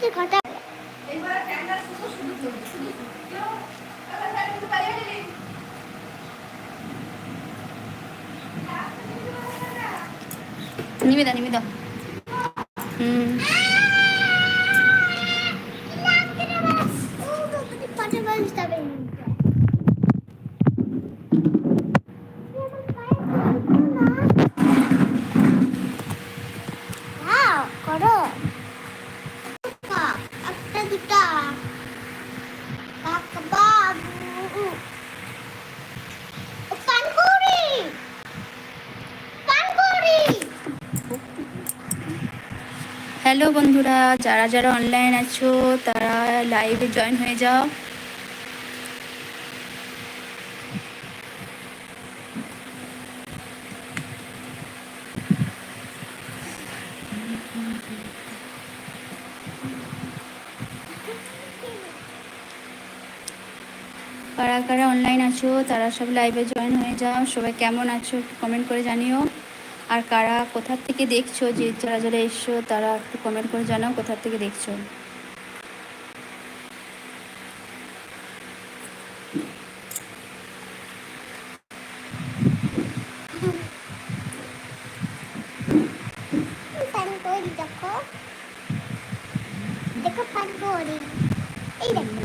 তুই কটা নিবেদা হ্যালো বন্ধুরা, যারা যারা অনলাইন আছো, তারা লাইভে জয়েন হয়ে যাও। কারা কারা অনলাইন আছো, তারা সব লাইভে জয়েন হয়ে যাও। সবাই কেমন আছো কমেন্ট করে জানিও। আর কারা কোথা থেকে দেখছ যে যারা যারা এসছো, তারা একটু কমেন্ট করে জানাও কোথা থেকে দেখছ। এই দেখো।